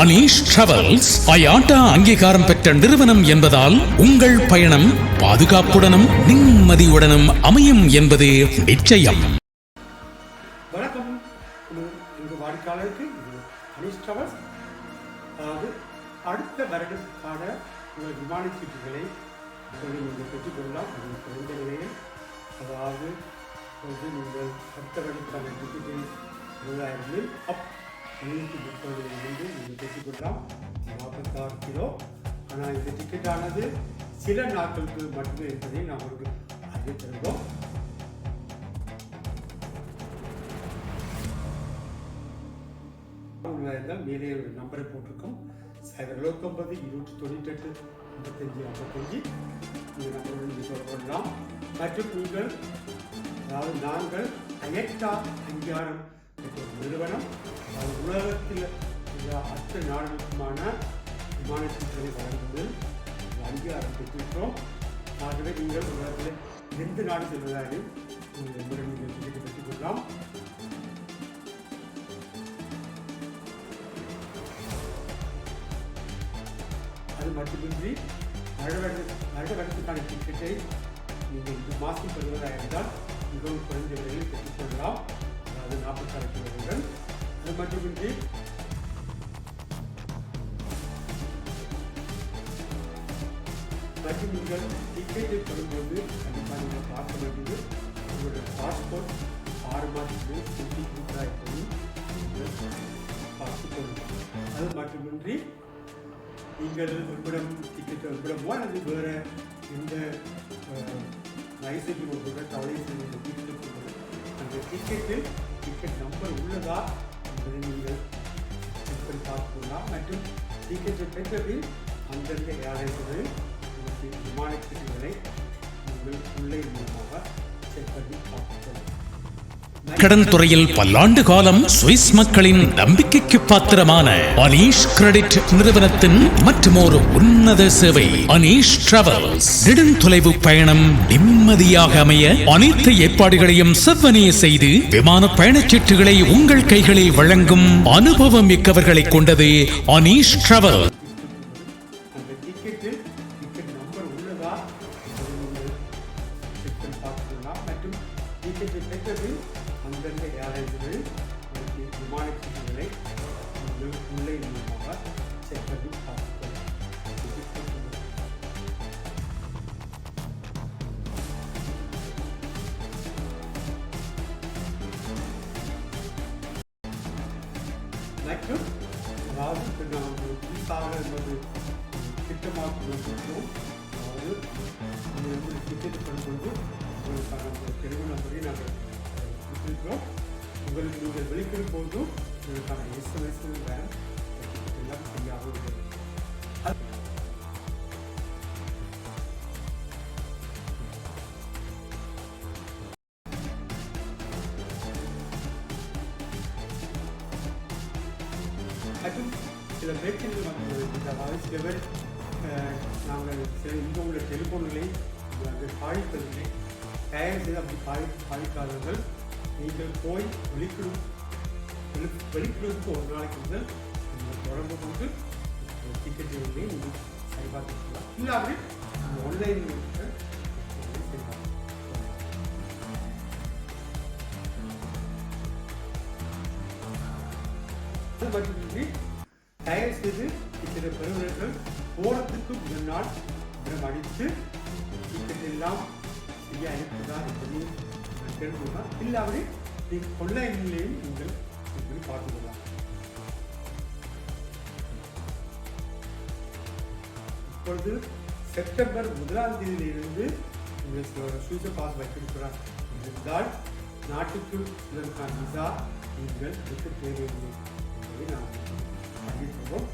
Anish travels அயாட்டா அங்கீகாரம் பெற்ற நிறுவனம் என்பதால் உங்கள் பயணம் பாதுகாப்புடனும் நிம்மதியுடனும் அமையும் என்பது நிச்சயம் வணக்கம். எங்கள் வாடிக்கையாளருக்கு அனீஷ் டிராவல்ஸ் அதாவது அடுத்த வருடத்துக்கான உங்கள் விமான சீட்டுகளை நீங்கள் பெற்றுக்கொள்ளலாம். அது குறைந்த நிலையில். அதாவது நீங்கள் அடுத்த வருடத்துக்கான டிக்கெட்டை இருபதாயிரம் அப் முன்னூற்றி முப்பதிலிருந்து நீங்கள் பெற்றுக்கொள்ளலாம் நாற்பத்தாறு கிலோ. ஆனால் இந்த டிக்கெட்டானது சில நாட்களுக்கு மட்டுமே என்பதை நாம் உங்களுக்கு அறிவித்திருந்தோம் இருந்தால் மேலே ஒரு நம்பரை போட்டிருக்கோம். சைபர் எழுபத்தொம்பது இருநூற்றி தொண்ணூற்றெட்டு ஐம்பத்தஞ்சு ஐம்பத்தஞ்சு. இந்த நம்பரோடு நீங்கள் தொடர்பு கொள்ளலாம் மற்றும் நீங்கள் அதாவது நாங்கள் அயக்டா அங்கீகாரம் நிறுவனம் அது உலகத்தில் உள்ள அத்தனை நாடுகளுக்குமான விமான சீட்டுகளை வழங்குவதில் ஒரு அங்கீகாரம் பெற்றிருக்கிறோம். ஆகவே நீங்கள் உலகத்தில் எந்த நாடு செல்வதாலும் உங்கள் நீங்கள் திட்டத்தை பெற்றுக் கொள்ளலாம் அது மட்டுமின்றி வருட வருட வருடத்துக்கான டிக்கெட்டை நீங்கள் இந்த மாதம் பெறுவதாக இருந்தால் மிகவும் குறைந்த விலையில் பெற்றுக்கொள்ளலாம் அதாவது நாற்பத்தாறு கிலோமீட்டர் அது மட்டுமின்றி மற்றும் நீங்கள் டிக்கெட்டை பெறும்போது கண்டிப்பாக நீங்கள் பார்க்க வேண்டியது உங்களுடைய பாஸ்போர்ட் ஆறு மாதத்துக்கு சுற்றி கொடுத்தா என்பதை நீங்கள் கொள்ளுங்கள் அது மட்டுமின்றி நீங்கள் உங்களிடம் டிக்கெட்டை உங்களிடமோ அல்லது வேறு எந்த லைசன்ஸ் கொடுக்குற கவலை செய்கிற இந்த கொடுக்குற அந்த டிக்கெட்டில் டிக்கெட் நம்பர் உள்ளதா என்பதை நீங்கள் செக் பண்ணி பார்த்துக்கொள்ளலாம் மற்றும் டிக்கெட்டை பெற்ற பின் அந்தந்த ஏர்லைன்ஸ்களில் உங்களுக்கு விமான டிக்கெட்டுகளை நீங்கள் உள்ளே மூலமாக செக் பண்ணி பார்த்துக்கொள்ளலாம். கடன் துறையில் பல்லாண்டு காலம் சுவிஸ் மக்களின் நம்பிக்கைக்கு பாத்திரமான அனீஷ் கிரெடிட் நிறுவனத்தின் மற்றுமோர் உன்னத சேவை அனீஷ் டிராவல்ஸ். நெடுந்தொலைவு பயணம் நிம்மதியாக அமைய அனைத்து ஏற்பாடுகளையும் செவ்வனைய செய்து விமான பயணச்சீட்டுகளை உங்கள் கைகளில் வழங்கும் அனுபவம் மிக்கவர்களை கொண்டது அனீஷ் டிராவல் மற்றும் டிக்கெட்டை பெற்றது அந்தந்த ஏர்லைன்ஸ்களில் உங்களுக்கு விமான சீட்டுகளை நீங்கள் உள்ளே மூலமாக செக் பண்ணி பார்த்துக்கொள்ளலாம் மற்றும் அதாவது இப்போ நாம் புதுசாக என்பது திட்டமாக கொடுத்துருக்கோம் அதாவது நீங்கள் வந்து டிக்கெட் பண்ணும்போது இருக்கும் போதும் உங்களுக்கான எஸ்எம்எஸ் வேன் எல்லாம் சரியாக உள்ளது மற்றும் சில பிரச்சனைகள் வந்து இந்த அதாவது சில நாங்கள் சில இங்கே உள்ள டெலிஃபோன்களை அந்த பாதிப்பதில்லை. தயார் செய்து அப்படி பாதி பாதிக்காதவர்கள் நீங்கள் போய் வெளிக்கிடும் வெளி- வெளிக்கிடுவதற்கு ஒரு நாளைக்கு முதல் நீங்கள் தொடர்பு கொண்டு டிக்கெட் வந்து நீங்கள் சரிபார்த்துக்கலாம் இல்லாமல் ஆன்லைன் சரிபார்க்கலாம் அது செய்து இத்தனை பெறுவர்கள் போறதுக்கு முன்னால் இடம் அடித்து டிக்கெட் எல்லாம் சரியா இருக்குதா என்பதை தெரிஞ்சுக்கலாம் இல்லாமல் நீங்கள் ஆன்லைன்லேயும் நீங்கள் இப்படி பார்த்துக்கலாம் இப்பொழுது செப்டம்பர் முதலாம் தேதியிலிருந்து நீங்கள் சூச பாஸ் வைத்திருக்கிறார் இருந்தால் நாட்டுக்கு இதற்கான விசா நீங்கள் எடுக்க தேவையில்லை என்பதை நாம் அறிவிக்கிறோம்